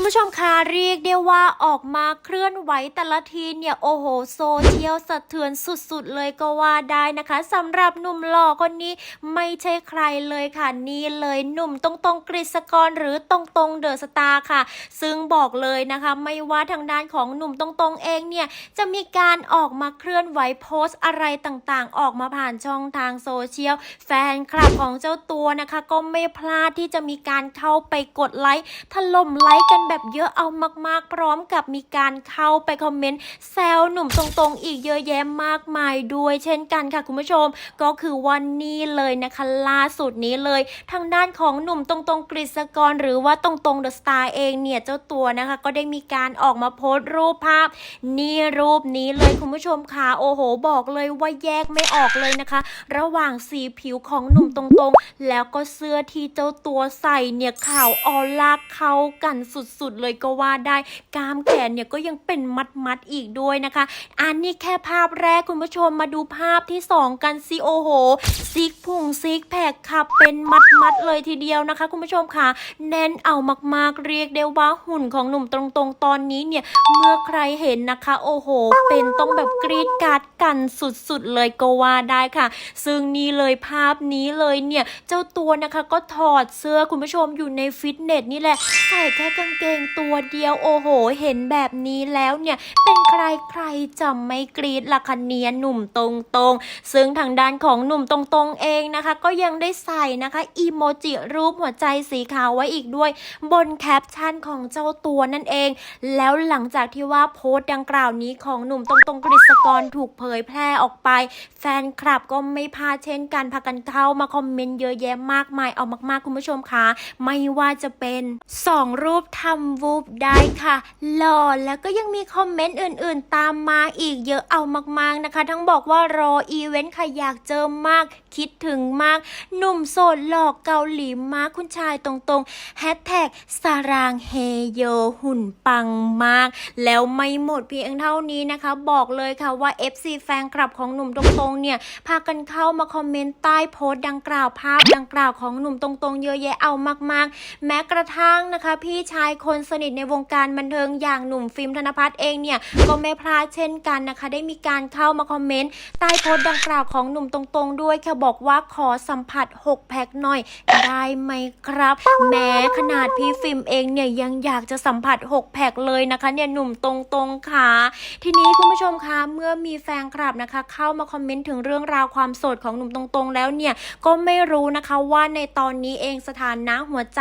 คุณผู้ชมคะเรียกได้ว่าออกมาเคลื่อนไหวแต่ละทีเนี่ย โอ้โห โซเชียลสะเทือนสุดๆ เลยก็ว่าได้นะคะสำหรับหนุ่มหล่อคนนี้ไม่ใช่ใครเลยค่ะ นี่เลยหนุ่มตรงตรงๆกฤษกรหรือตรงตรงๆเดอะสตาร์ค่ะ ซึ่งบอกเลยนะคะ ไม่ว่าทางด้านของหนุ่มตรงตรงๆเองเนี่ย จะมีการออกมาเคลื่อนไหวโพสต์อะไรต่างๆ ออกมาผ่านช่องทางโซเชียลแฟนคลับของเจ้าตัวนะคะ ก็ไม่พลาดที่จะมีการเข้าไปกดไลค์ถล่มไลค์กันแบบเยอะเอามากๆ พร้อมกับมีการเข้าไปคอมเมนต์แซวหนุ่มตรงๆ อีกเยอะแยะมากมายด้วยเช่นกันค่ะคุณผู้ชม ก็คือวันนี้เลยนะคะล่าสุดนี้เลย ทางด้านของหนุ่มตรงๆกฤษกร หรือว่าตรงๆเดอะสตาร์เองเนี่ยเจ้าตัวนะคะ ก็ได้มีการออกมาโพสต์รูปภาพ นี่รูปนี้เลยคุณผู้ชมค่ะโอ้โห บอกเลยว่าแยกไม่ออกเลยนะคะ ระหว่างสีผิวของหนุ่มตรงๆ แล้วก็เสื้อที่เจ้าตัวใส่เนี่ยขาวออร่าเข้ากันสุดๆ เลยก็ว่าได้กามแขนเนี่ยก็ยังเป็นมัดๆอีกด้วยนะคะ อันนี้แค่ภาพแรกคุณผู้ชมมาดูภาพที่สองกันสิโอโหซิกพุงซิกแพคขับเป็นมัดๆเลยทีเดียวนะคะ คุณผู้ชมค่ะ แน่นเอามากๆเรียกได้ว่าหุ่นของหนุ่มตรงๆ ตอนนี้เนี่ยเมื่อใครเห็นนะคะ โอ้โห เป็นต้องแบบกรีดกราดกันสุดๆ เลยก็ว่าได้ค่ะ ซึ่งนี่เลยภาพนี้เลยเนี่ย เจ้าตัวนะคะก็ถอดเสื้อคุณผู้ชมอยู่ในฟิตเนสนี่แหละ ใส่แค่กางเกงตัวเดียวโอ้โห เห็นแบบนี้แล้วเนี่ย เป็นใครใครจะไม่กรีดละคะเนียหนุ่มตรงๆซึ่งทางด้านของหนุ่มตรงๆเองนะคะ ก็ยังได้ใส่นะคะอีโมจิรูปหัวใจสีขาวไว้อีกด้วย บนแคปชั่นของเจ้าตัวนั่นเอง แล้วหลังจากที่ว่าโพสต์ดังกล่าวนี้ของหนุ่มตรงๆกฤษกรถูกเผยแพร่ออกไป แฟนคลับก็ไม่พลาดเช่นกันพากันเข้ามาคอมเมนต์เยอะแยะมากมายเอามากๆคุณผู้ชมคะไม่ว่าจะเป็นสองรูปทำวูบได้ค่ะ หล่อแล้วก็ยังมีคอมเมนต์อื่นๆ ตามมาอีกเยอะเอามากๆนะคะ ทั้งบอกว่ารออีเวนต์ค่ะอยากเจอมาก คิดถึงมาก หนุ่มโสดหลอกเกาหลีมากคุณชายตรงๆแฮชแท็กสารางเฮโยหุ่นปังมาก แล้วไม่หมดเพียงเท่านี้นะคะ บอกเลยค่ะว่า FC แฟนคลับของหนุ่มตรงๆเนี่ยพากันเข้ามาคอมเมนต์ใต้โพสต์ดังกล่าวภาพดังกล่าวของหนุ่มตรงๆ เยอะแยะเอามากๆ แม้กระทั่งนะคะ พี่ชายคคนสนิทในวงการบันเทิงอย่างหนุ่มฟิล์มธนพัฒน์เองเนี่ยก็ไม่พลาดเช่นกันนะคะ ได้มีการเข้ามาคอมเมนต์ใต้โพสต์ดังกล่าวของหนุ่มตรงๆ ด้วยค่ะบอกว่าขอสัมผัส 6 แพ็คหน่อย ได้ไหมครับ แม้ขนาดพี่ฟิล์มเองเนี่ยยังอยากจะสัมผัส 6 แพ็คเลยนะคะเนี่ยหนุ่มตรงๆค่ะทีนี้คุณผู้ชมคะเมื่อมีแฟนคลับนะคะ เข้ามาคอมเมนต์ถึงเรื่องราวความโสดของหนุ่มตรงๆ แล้วเนี่ยก็ไม่รู้นะคะว่าในตอนนี้เองสถานะหัวใจ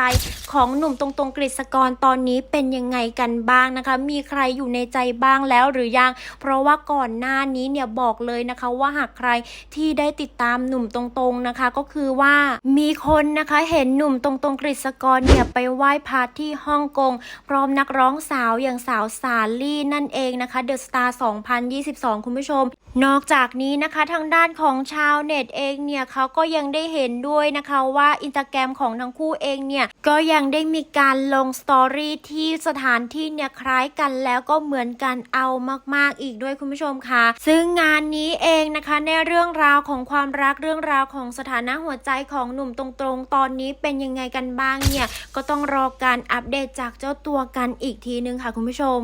ของหนุ่มตรงๆกฤษกรตอนนี้เป็นยังไงกันบ้างนะคะ มีใครอยู่ในใจบ้างแล้วหรือยัง เพราะว่าก่อนหน้านี้เนี่ยบอกเลยนะคะว่าหากใครที่ได้ติดตามหนุ่มตรงๆนะคะ ก็คือว่ามีคนนะคะเห็นหนุ่มตรงๆกฤษกรเนี่ยไปไหว้พระที่ฮ่องกง พร้อมนักร้องสาวอย่างสาวสาลี่นั่นเองนะคะเดอะสตาร์2022 คุณผู้ชมนอกจากนี้นะคะทางด้านของชาวเน็ตเองเนี่ยเขาก็ยังได้เห็นด้วยนะคะว่าอินสตาแกรมของทั้งคู่เองเนี่ยก็ยังได้มีการลงสตอรี่ที่สถานที่เนี่ยคล้ายกันแล้วก็เหมือนกันเอามากๆอีกด้วยคุณผู้ชมค่ะ ซึ่งงานนี้เองนะคะในเรื่องราวของความรักเรื่องราวของสถานะหัวใจของหนุ่มตรงๆ ตอนนี้เป็นยังไงกันบ้างเนี่ยก็ต้องรอการอัปเดตจากเจ้าตัวกันอีกทีนึงค่ะคุณผู้ชม